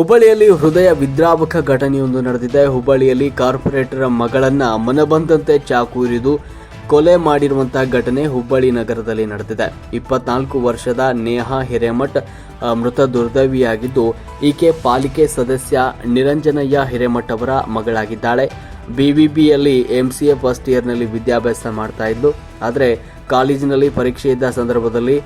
ಹುಬ್ಬಳ್ಳಿಯಲ್ಲಿ ಹೃದಯ ವಿದ್ರಾವಕ ಘಟನೆಯೊಂದು ನಡೆದಿದೆ. ಹುಬ್ಬಳ್ಳಿಯಲ್ಲಿ ಕಾರ್ಪೊರೇಟರ್ ಮಗಳನ್ನ ಮನಬಂದಂತೆ ಚಾಕು ಇರಿದು ಕೊಲೆ ಮಾಡಿರುವಂತಹ ಘಟನೆ ಹುಬ್ಬಳ್ಳಿ ನಗರದಲ್ಲಿ ನಡೆದಿದೆ. ಇಪ್ಪತ್ನಾಲ್ಕು ವರ್ಷದ ನೇಹಾ ಹಿರೇಮಠ್ ಮೃತ ದುರ್ದೈವಿಯಾಗಿದ್ದು, ಈಕೆ ಪಾಲಿಕೆ ಸದಸ್ಯ ನಿರಂಜನಯ್ಯ ಹಿರೇಮಠ್ ಅವರ ಮಗಳಾಗಿದ್ದಾಳೆ. ಬಿವಿಬಿಯಲ್ಲಿ ಎಂಸಿಎ ಫಸ್ಟ್ ಇಯರ್ನಲ್ಲಿ ವಿದ್ಯಾಭ್ಯಾಸ ಮಾಡ್ತಾ ಇದ್ಲು ಆದರೆ ಕಾಲೇಜಿನಲ್ಲಿ ಪರೀಕ್ಷೆ ಇದ್ದ ಸಂದರ್ಭದಲ್ಲಿ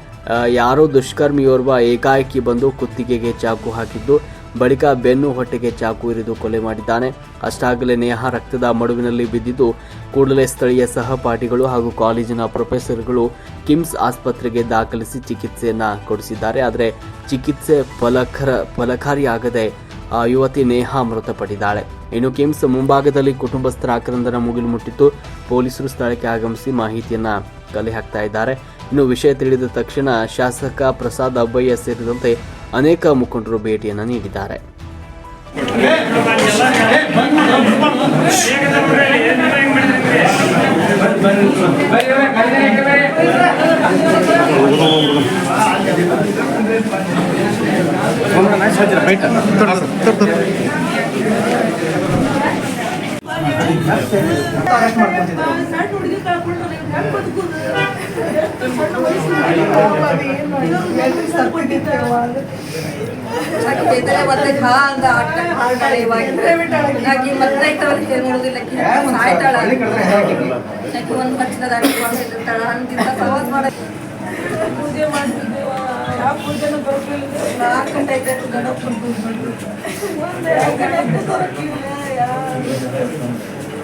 ಯಾರೋ ದುಷ್ಕರ್ಮಿಯೋರ್ವ ಏಕಾಏಕಿ ಬಂದು ಕುತ್ತಿಗೆಗೆ ಚಾಕು ಹಾಕಿದ್ದು ಬಳಿಕ ಬೆನ್ನು ಹೊಟ್ಟೆಗೆ ಚಾಕು ಇರಿದು ಕೊಲೆ ಮಾಡಿದ್ದಾನೆ. ಅಷ್ಟಾಗಲೇ ನೇಹಾ ರಕ್ತದ ಮಡುವಿನಲ್ಲಿ ಬಿದ್ದಿದ್ದು, ಕೂಡಲೇ ಸ್ಥಳೀಯ ಸಹಪಾಠಿಗಳು ಹಾಗೂ ಕಾಲೇಜಿನ ಪ್ರೊಫೆಸರ್ಗಳು ಕಿಮ್ಸ್ ಆಸ್ಪತ್ರೆಗೆ ದಾಖಲಿಸಿ ಚಿಕಿತ್ಸೆಯನ್ನ ಕೊಡಿಸಿದ್ದಾರೆ. ಆದರೆ ಚಿಕಿತ್ಸೆ ಫಲಕರ, ಫಲಕಾರಿಯಾಗದೆ ಆ ಯುವತಿ ನೇಹಾ ಮೃತಪಟ್ಟಿದ್ದಾಳೆ. ಇನ್ನು ಕಿಮ್ಸ್ ಮುಂಭಾಗದಲ್ಲಿ ಕುಟುಂಬಸ್ಥರ ಆಕ್ರಂದನ ಮುಗಿಲು ಮುಟ್ಟಿತ್ತು. ಪೊಲೀಸರು ಸ್ಥಳಕ್ಕೆ ಆಗಮಿಸಿ ಮಾಹಿತಿಯನ್ನ ಕಲೆ ಹಾಕ್ತಾ ಇದ್ದಾರೆ. ಇನ್ನು ವಿಷಯ ತಿಳಿದ ತಕ್ಷಣ ಶಾಸಕ ಪ್ರಸಾದ್ ಅಬ್ಬಯ್ಯ ಸೇರಿದಂತೆ ಅನೇಕ ಮುಖಂಡರು ಭೇಟಿಯನ್ನು ನೀಡಿದ್ದಾರೆ. ಆಕೆ ಒಂದ್ ಪಕ್ಷದ ಇರ್ತಾಳ ಅಂತಿಂತ ಸವಾಸ್ ಮಾಡ ಪೂಜೆ ಮಾಡ್ತಿದ್ದೇವ ಯಾವ ಪೂಜೆನೂ ಬರ್ತಿಲ್ಲ ನಾಲ್ಕು ಗಂಟೆ ಐತೆ ಗಣಪನ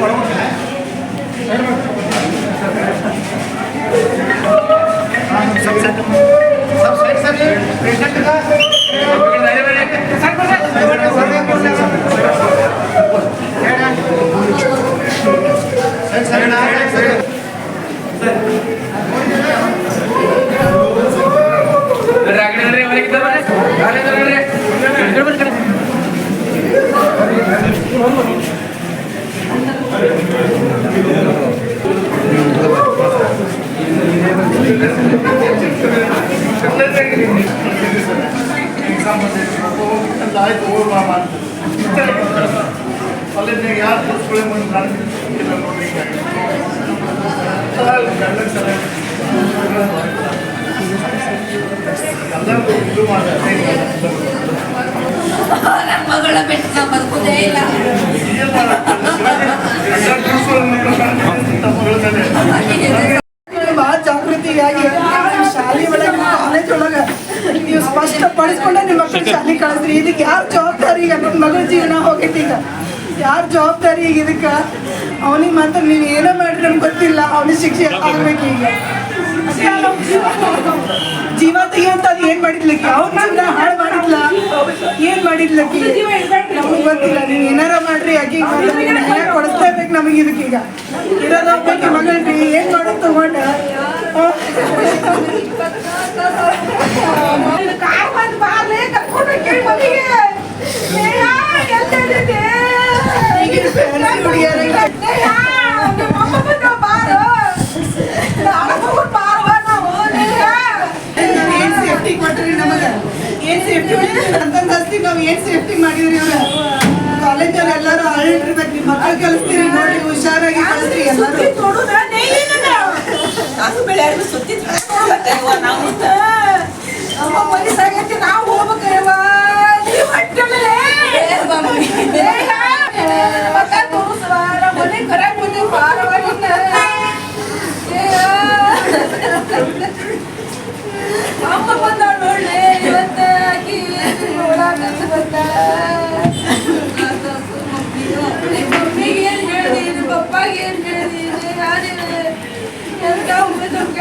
ಮಾಡ್ತೀವಿ. ಗಣಪ ದೊರಕಿಲ್ಲ ಯಾರು ಅಲ್ಲಿಂದ ಯಾರು ಮುಂದೆ ಮಾಡ್ತಾರೆ ನನ್ನ ಮಗಳ ಬೆಟ್ಟ ಬದುಕುದೇ ಇಲ್ಲ. ಕಳಿಸ್ರಿ ಇದಕ್ಕೆ ಯಾರು ಜವಾಬ್ದಾರಿ? ಈಗ ನನ್ನ ಮಗಳ ಜೀವನ ಹೋಗೈತಿ ಈಗ ಯಾರು ಜವಾಬ್ದಾರಿ ಈಗ ಇದಕ್ಕೆ? ಅವನಿಗೆ ಮಾತ್ರ ನೀವು ಏನೋ ಮಾಡ್ರಿ ನಮ್ಗೆ ಗೊತ್ತಿಲ್ಲ. ಅವನಿಗೆ ಶಿಕ್ಷೆ ಆಗ್ಬೇಕು ಈಗ. ಜೀವ ತೆಗಿಯಂತ ಅದು ಏನ್ ಮಾಡಿದ್ಲಕ್ಕಿ? ಅವ್ನ ಜೀವನ ಹಾಳು ಮಾಡಿದ್ಲ? ಏನ್ ಮಾಡಿದ್ಲಕ್ಕಿ? ನಮಗೆ ಗೊತ್ತಿಲ್ಲ. ನೀವು ಏನಾರ ಮಾಡ್ರಿ, ಅಕ್ಕಿ ಕೊಡಿಸ್ತಾ ಇರ್ಬೇಕು ನಮಗೆ ಇದಕ್ಕೀಗ. ಇರೋದು ಒಬ್ಬಾಕಿ ಮಗಳ್ರಿ, ಏನ್ ಮಾಡೋದು ತಗೊಂಡ? ನಾವು, ನೇಹಾ. ಏನ್ ಸೇಫ್ಟಿ ಕೊಟ್ರಿ ನಮಗ ಏನ್ ಸೇಫ್ಟಿ ಅಂತಂದ ಆಸ್ತಿ ನಾವ್ ಏನ್ ಸೇಫ್ಟಿ ಮಾಡಿದ್ರಿ ಅವ್ರ ಕಾಲೇಜ್ ಅವ್ರ ಎಲ್ಲಾರು ಅಳ್ಳಿರ್ಬೇಕು ನಿಮ್ ಮಕ್ಕಳು ಕಲಿಸ್ತೀರಿ ನೋಡಿ ಹುಷಾರಾಗಿ ಕಲಿಸ್ರಿ ಎಲ್ಲಾರು ಬೆಳೆ ಆಡ್ಬಿಟ್ಟು ಸುತ್ತಿ ನಾವು ನಮ್ಮ ಪೊಲೀಸ್ ನಾವು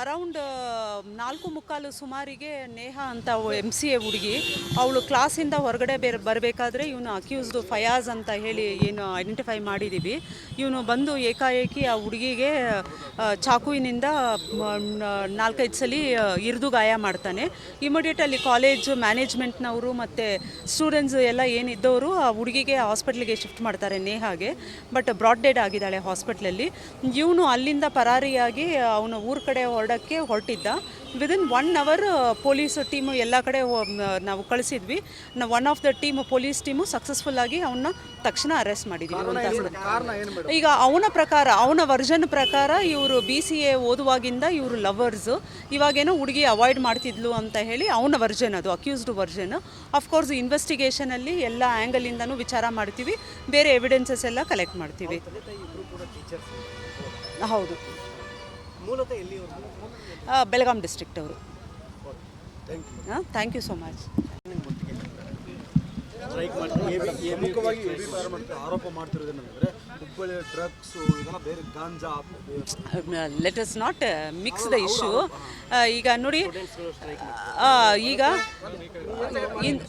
ಅರೌಂಡ್ ನಾಲ್ಕು ಮುಕ್ಕಾಲು ಸುಮಾರಿಗೆ ನೇಹ ಅಂತ ಎಂ ಸಿ ಎ ಹುಡುಗಿ, ಅವಳು ಕ್ಲಾಸಿಂದ ಹೊರಗಡೆ ಬೇರೆ, ಬರಬೇಕಾದ್ರೆ ಇವನು ಅಕ್ಯೂಸ್ಡ್ ಫಯಾಜ್ ಅಂತ ಹೇಳಿ ಏನು ಐಡೆಂಟಿಫೈ ಮಾಡಿದ್ದೀವಿ ಇವನು ಬಂದು ಏಕಾಏಕಿ ಆ ಹುಡುಗಿಗೆ ಚಾಕುವಿನಿಂದ ನಾಲ್ಕೈದು ಸಲ ಇರಿದು ಗಾಯ ಮಾಡ್ತಾನೆ. ಇಮಿಡಿಯೇಟಲ್ಲಿ ಕಾಲೇಜ್ ಮ್ಯಾನೇಜ್ಮೆಂಟ್ನವರು ಮತ್ತು ಸ್ಟೂಡೆಂಟ್ಸ್ ಎಲ್ಲ ಏನಿದ್ದವರು ಆ ಹುಡುಗಿಗೆ ಹಾಸ್ಪಿಟ್ಲಿಗೆ ಶಿಫ್ಟ್ ಮಾಡ್ತಾರೆ ನೇಹಾಗೆ. ಬಟ್ ಬ್ರಾಡ್ ಡೆಡ್ ಆಗಿದ್ದಾಳೆ ಹಾಸ್ಪಿಟ್ಲಲ್ಲಿ ಇವನು ಅಲ್ಲಿಂದ ಪರಾರಿಯಾಗಿ, ಅವನು ಊರ ಕಡೆ ಹೊರಡಕ್ಕೆ ಹೊರಟಿದ್ದ. Within one hour police team ಎಲ್ಲ ಕಡೆ ನಾವು ಕಳಿಸಿದ್ವಿ. ನಾವು one of the team police team successful ಆಗಿ ಅವನ್ನ ತಕ್ಷಣ ಅರೆಸ್ಟ್ ಮಾಡಿದ್ದೀವಿ. ಈಗ ಅವನ ಪ್ರಕಾರ ಅವನ ವರ್ಜನ್ ಪ್ರಕಾರ ಇವರು ಬಿ ಸಿ ಎ ಓದುವಾಗಿಂದ ಇವರು ಲವರ್ಸ್ ಇವಾಗೇನೋ ಹುಡುಗಿ ಅವಾಯ್ಡ್ ಮಾಡ್ತಿದ್ಲು ಅಂತ ಹೇಳಿ ಅವನ ವರ್ಜನ್ ಅದು ಅಕ್ಯೂಸ್ಡ್ ವರ್ಜನ್ ಅಫ್ಕೋರ್ಸ್ ಇನ್ವೆಸ್ಟಿಗೇಷನಲ್ಲಿ ಎಲ್ಲ ಆ್ಯಂಗಲಿಂದನೂ ವಿಚಾರ ಮಾಡ್ತೀವಿ. ಬೇರೆ ಎವಿಡೆನ್ಸಸ್ ಎಲ್ಲ ಕಲೆಕ್ಟ್ ಮಾಡ್ತೀವಿ. ಹೌದು. ಬೆಳಗಾಂ ಡಿಸ್ಟ್ರಿಕ್ಟ್ ಅವರು. ಹಾಂ ಥ್ಯಾಂಕ್ ಯು ಸೋ ಮಚ್ ಪ್ರಮುಖವಾಗಿ ಎಬಿಪಾರ ಮಾಡ್ತಾರೆ. ಆರೋಪ ಮಾಡ್ತಿರೋದೇನೆಂದ್ರೆ ಹುಬ್ಬಳ್ಳಿ ಡ್ರಗ್ಸ್ ಇದನ್ನ ಬೇರೆ ganja. Let us not mix the issue ಈಗ ನೋಡಿ ಆ, ಈಗ ಇನ್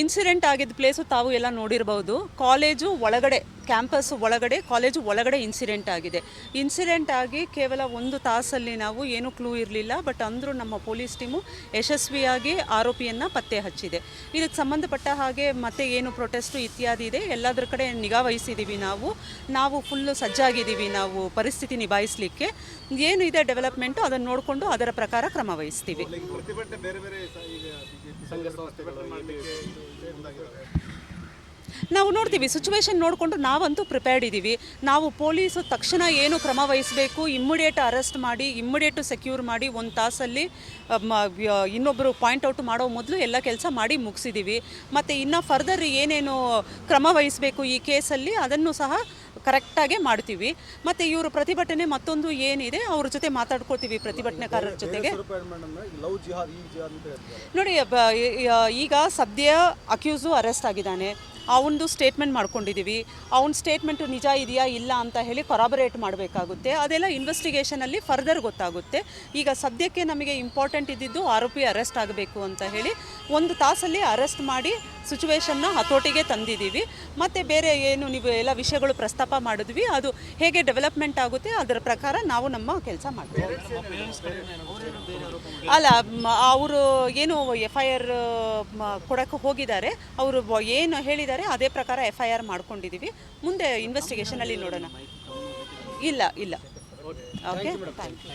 ಇನ್ಸಿಡೆಂಟ್ ಆಗಿದ್ದ ಪ್ಲೇಸು ತಾವು ಎಲ್ಲ ನೋಡಿರ್ಬೋದು. ಕಾಲೇಜು ಒಳಗಡೆ ಕ್ಯಾಂಪಸ್ ಒಳಗಡೆ ಕಾಲೇಜು ಒಳಗಡೆ ಇನ್ಸಿಡೆಂಟ್ ಆಗಿದೆ ಇನ್ಸಿಡೆಂಟ್ ಆಗಿ ಕೇವಲ ಒಂದು ತಾಸಲ್ಲಿ ನಾವು ಏನೂ ಕ್ಲೂ ಇರಲಿಲ್ಲ ಬಟ್ ಅಂದರೂ ನಮ್ಮ ಪೊಲೀಸ್ ಟೀಮು ಯಶಸ್ವಿಯಾಗಿ ಆರೋಪಿಯನ್ನು ಪತ್ತೆ ಹಚ್ಚಿದೆ ಇದಕ್ಕೆ ಸಂಬಂಧಪಟ್ಟ ಹಾಗೆ ಮತ್ತೆ ಏನು ಪ್ರೊಟೆಸ್ಟು ಇತ್ಯಾದಿ ಇದೆ ಎಲ್ಲದರ ಕಡೆ ನಿಗಾ ವಹಿಸಿದ್ದೀವಿ ನಾವು ನಾವು ಫುಲ್ಲು ಸಜ್ಜಾಗಿದ್ದೀವಿ ನಾವು ಪರಿಸ್ಥಿತಿ ನಿಭಾಯಿಸಲಿಕ್ಕೆ ಏನು ಇದೆ ಡೆವಲಪ್ಮೆಂಟು ಅದನ್ನು ನೋಡಿಕೊಂಡು ಅದರ ಪ್ರಕಾರ ಕ್ರಮ ವಹಿಸ್ತೀವಿ ನಾವು ನೋಡ್ತೀವಿ ಸಿಚುವೇಶನ್ ನೋಡಿಕೊಂಡು ನಾವಂತೂ ಪ್ರಿಪೇರ್ಡ್ ಇದ್ದೀವಿ ನಾವು ಪೊಲೀಸು ತಕ್ಷಣ ಏನು ಕ್ರಮ ವಹಿಸಬೇಕು ಇಮ್ಮಿಡಿಯೇಟ್ ಅರೆಸ್ಟ್ ಮಾಡಿ ಇಮ್ಮಿಡಿಯೇಟು ಸೆಕ್ಯೂರ್ ಮಾಡಿ ಒಂದು ತಾಸಲ್ಲಿ ಇನ್ನೊಬ್ಬರು ಪಾಯಿಂಟ್ ಔಟ್ ಮಾಡೋ ಮೊದಲು ಎಲ್ಲ ಕೆಲಸ ಮಾಡಿ ಮುಗಿಸಿದ್ದೀವಿ ಮತ್ತು ಇನ್ನು ಫರ್ದರ್ ಏನೇನು ಕ್ರಮ ವಹಿಸಬೇಕು ಈ ಕೇಸಲ್ಲಿ ಅದನ್ನು ಸಹ ಕರೆಕ್ಟಾಗೆ ಮಾಡ್ತೀವಿ. ಮತ್ತು ಇವರು ಪ್ರತಿಭಟನೆ ಮತ್ತೊಂದು ಏನಿದೆ ಅವ್ರ ಜೊತೆ ಮಾತಾಡ್ಕೊಳ್ತೀವಿ ಪ್ರತಿಭಟನೆಕಾರರ ಜೊತೆಗೆ. ನೋಡಿ ಈಗ ಸದ್ಯ ಅಕ್ಯೂಸು ಅರೆಸ್ಟ್ ಆಗಿದ್ದಾನೆ. ಅವನದು ಸ್ಟೇಟ್ಮೆಂಟ್ ಮಾಡ್ಕೊಂಡಿದ್ದೀವಿ ಅವನ ಸ್ಟೇಟ್ಮೆಂಟು ನಿಜ ಇದೆಯಾ ಇಲ್ಲ ಅಂತ ಹೇಳಿ ಕೊರಾಬರೇಟ್ ಮಾಡಬೇಕಾಗುತ್ತೆ. ಅದೆಲ್ಲ ಇನ್ವೆಸ್ಟಿಗೇಷನಲ್ಲಿ ಫರ್ದರ್ ಗೊತ್ತಾಗುತ್ತೆ. ಈಗ ಸದ್ಯಕ್ಕೆ ನಮಗೆ ಇಂಪಾರ್ಟೆಂಟ್ ಇದ್ದಿದ್ದು ಆರೋಪಿ ಅರೆಸ್ಟ್ ಆಗಬೇಕು ಅಂತ ಹೇಳಿ ಒಂದು ತಾಸಲ್ಲಿ ಅರೆಸ್ಟ್ ಮಾಡಿ ಸಿಚುವೇಶನ್ನ ಹತೋಟಿಗೆ ತಂದಿದ್ದೀವಿ ಮತ್ತು ಬೇರೆ ಏನು ನೀವು ಎಲ್ಲ ವಿಷಯಗಳು ಪ್ರಸ್ತಾಪ ಮಾಡಿದ್ವಿ. ಅದು ಹೇಗೆ ಡೆವಲಪ್ಮೆಂಟ್ ಆಗುತ್ತೆ ಅದರ ಪ್ರಕಾರ ನಾವು ನಮ್ಮ ಕೆಲಸ ಮಾಡ್ತೀವಿ. ಅಲ್ಲ ಅವರು ಏನು ಎಫ್ ಐ ಆರ್ ಕೊಡೋಕ್ಕೆ ಹೋಗಿದ್ದಾರೆ. ಅವರು ಏನು ಹೇಳಿದ್ದಾರೆ ಅದೇ ಪ್ರಕಾರ ಎಫ್ ಐ ಆರ್ ಮಾಡ್ಕೊಂಡಿದ್ದೀವಿ. ಮುಂದೆ ಇನ್ವೆಸ್ಟಿಗೇಷನಲ್ಲಿ ನೋಡೋಣ. ಇಲ್ಲ ಇಲ್ಲ. Okay thank you